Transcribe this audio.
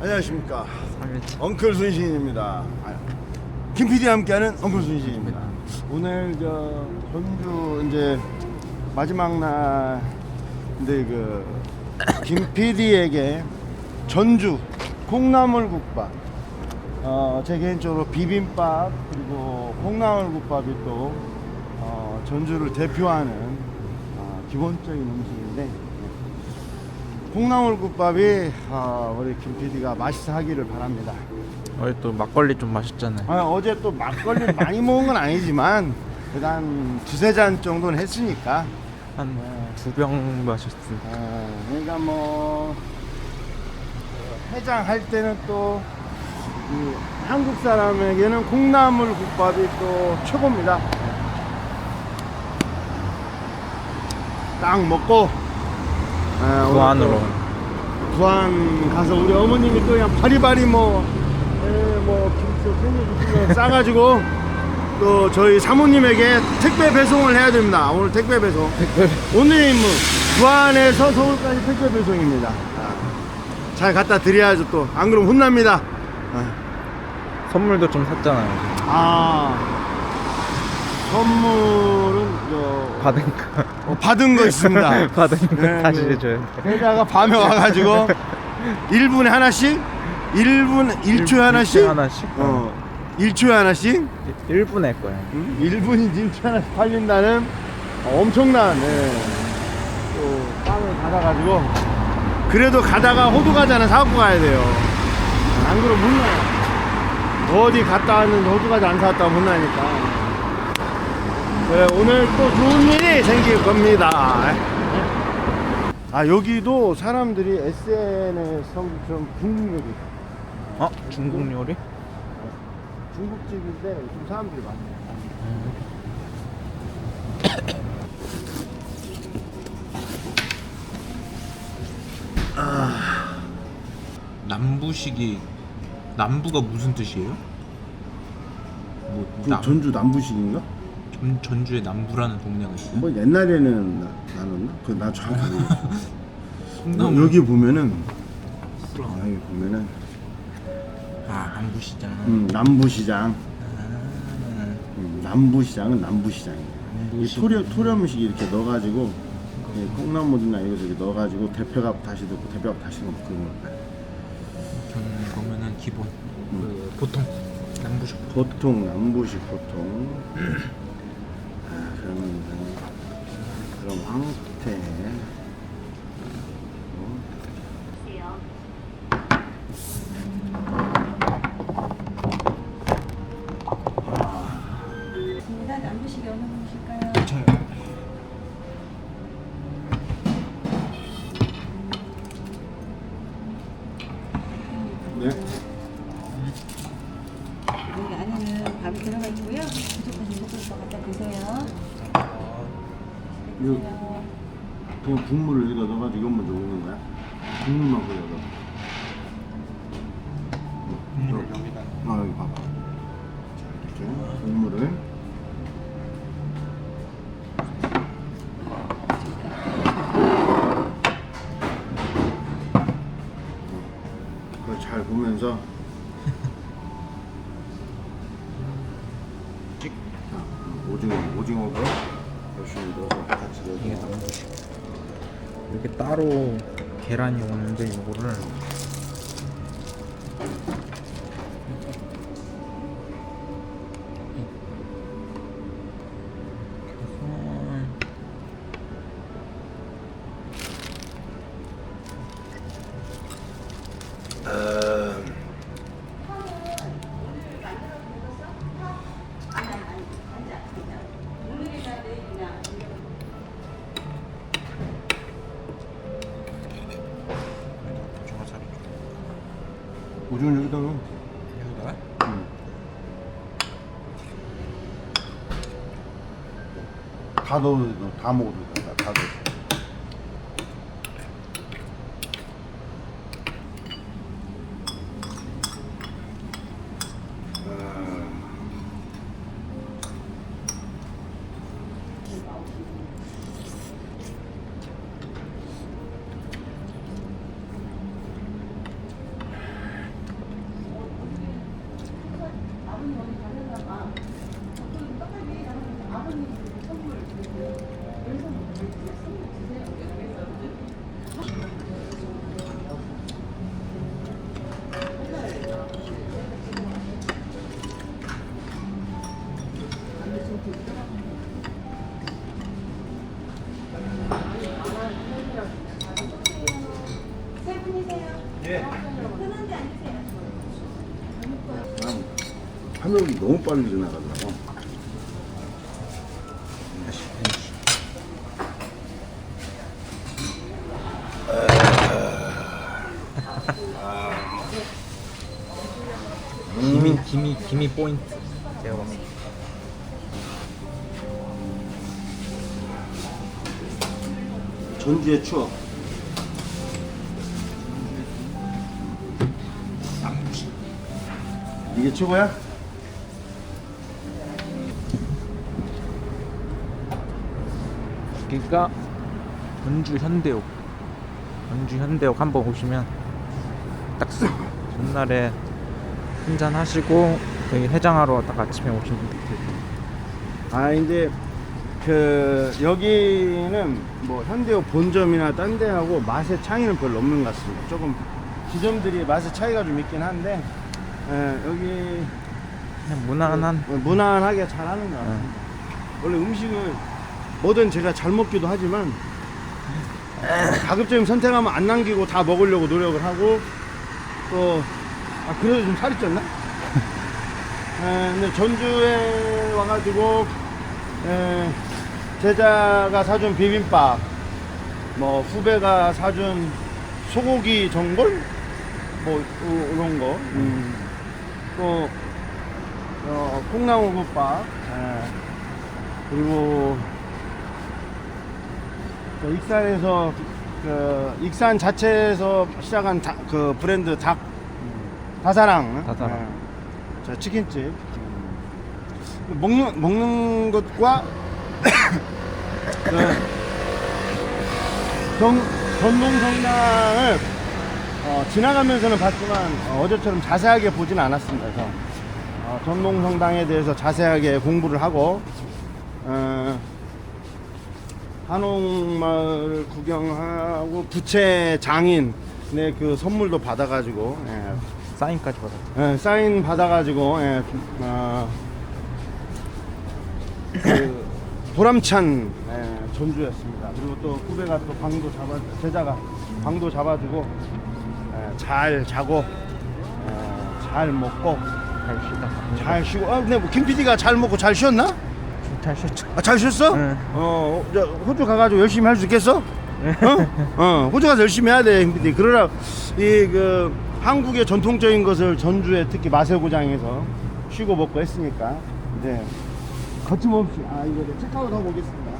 안녕하십니까. 3일차 엉클 순신입니다. 아, 김 PD와 함께하는 엉클 순신입니다. 오늘 저 전주 이제 마지막 날 근데 그김 PD에게 전주 콩나물국밥 어, 제 개인적으로 비빔밥 그리고 콩나물국밥이 또 어, 전주를 대표하는 어, 기본적인 음식인데 콩나물국밥이 어, 우리 김 PD가 맛있어 하기를 바랍니다. 어제 또 막걸리 좀 마셨잖아요. 아, 어제 또 막걸리 많이 먹은 건 아니지만 한 두세 잔 정도는 했으니까. 한 두 병 마셨습니다. 어, 그러니까 뭐 어, 해장할 때는 또이 한국 사람에게는 콩나물 국밥이 또 최고입니다. 딱 먹고 아, 오늘 부안으로 또 부안 가서 우리 어머님이 또 그냥 바리바리 뭐, 에, 뭐 김치 생일 싸가지고 또 저희 사모님에게 택배 배송을 해야 됩니다. 오늘 택배 배송. 오늘의 임무 부안에서 서울까지 택배 배송입니다. 아, 잘 갖다 드려야죠 또. 안 그러면 혼납니다. 아, 선물도 좀 샀잖아요 아, 선물은 저 받은 거. 어, 받은 거 있습니다. 받은 거 네, 다시 그 해줘야 돼 회자가 밤에 와가지고 1분에 하나씩? 1분 1초에 하나씩? 하나씩? 어. 1초에 하나씩? 1분에 거야 음, 1분이 1초에 하나씩 팔린다는 엄청난 예, 또 빵을 받아가지고 그래도 가다가 호두 과자 하나 사갖고 가야 돼요. 안 그러면 혼나요. 어디 갔다 왔는데 호두 과자 안 사왔다고 혼나니까 네, 오늘 또 좋은 일이 생길 겁니다 아 여기도 사람들이 SNS에 성처럼 중국 요리 어? 중국 요리? 중국집인데 좀 사람들이 많네요 남부식이 남부가 무슨 뜻이에요? 뭐 그 남, 전주 남부식인가? 전, 전주에 남부라는 동네가 있어요? 뭐 옛날에는 나, 나눴나? 그나 정확히 모르겠어. 콩나물 여기 보면은 아, 여기 보면은 아 남부시장 음, 남부시장 아, 음, 남부시장은 남부시장이에요. 이 남부식. 토렴 토렴식 이렇게 넣어가지고 이 콩나물이나 이거 저기 넣어가지고 대표값 다시 넣고 대표값 다시 넣고 그런 거. 저는 그러면은 기본 그 보통 남부식 보통 남부식 보통 아 그러면 그럼 황태 어? 저요 네. 여기 안에는 밥이 들어가 있고요. 부족하신 부족도 갖다 드세요. 이거 그냥 국물을 여기다 넣어가지고 이것 먼저 먹는 거야? 국물만 그려 넣어. 국물을 여기다 아 여기 봐봐. 자 이렇게 국물을 그걸 잘 보면서 자, 오징어 같 이 이게 남부식 이렇게 따로 계란이 오는데 이거를 다 넣어도 다 먹어도 된다. 다 넣어도. 아버님 화면이 너무 빨리 지나가더라고. 김이 김이 김이 포인트. 제가 봤을 때. 전주의 추억. 이게 최고야? 여기가 전주 현대옥. 전주 현대옥 한번 오시면 딱 전날에 한잔 하시고 여기 해장하러 딱 아침에 오시면 돼요. 아 이제 그 여기는 뭐 현대호 본점이나 딴 데하고 맛의 차이는 별로 없는 것 같습니다. 조금 지점들이 맛의 차이가 좀 있긴 한데 예, 여기 그냥 무난한 무난하게 잘 하는 것 같습니다. 원래 음식을 뭐든 제가 잘 먹기도 하지만 가급적이면 선택하면 안 남기고 다 먹으려고 노력을 하고 또 아, 그래도 좀 살이 쪘나? 에, 근데 전주에 와가지고 에, 제자가 사준 비빔밥 뭐 후배가 사준 소고기 전골 뭐 요- 이런 거 음. 또 어, 콩나물국밥 예. 그리고 그 익산에서 그 익산 자체에서 시작한 다- 그 브랜드 닭 다사랑 다사랑. 예. 저 치킨집 음. 먹는 먹는 것과 그 정, 전동성당을 어, 지나가면서는 봤지만 어, 어제처럼 자세하게 보진 않았습니다. 그래서 어, 전동성당에 대해서 자세하게 공부를 하고 어, 한옥마을 구경하고 부채 장인 의그 선물도 받아가지고 예, 사인까지 받았어요. 예, 사인 받아가지고 예, 어, 그 보람찬 예, 전주였습니다. 그리고 또 후배가 또 방도 잡아 제자가 방도 잡아주고 예, 잘 자고 예, 잘 먹고 잘 쉬다. 잘 쉬고. 아 근데 뭐 김 PD가 잘 먹고 잘 쉬었나? 잘 쉬었죠. 아, 잘 쉬었어? 네. 어, 저 호주 가가지고 열심히 할 수 있겠어? 어? 어, 호주 가서 열심히 해야 돼, 김 PD. 그러나 이그 한국의 전통적인 것을 전주에 특히 마세고장에서 쉬고 먹고 했으니까 이제 거침없이 아 이거 체크아웃 하고 오겠습니다.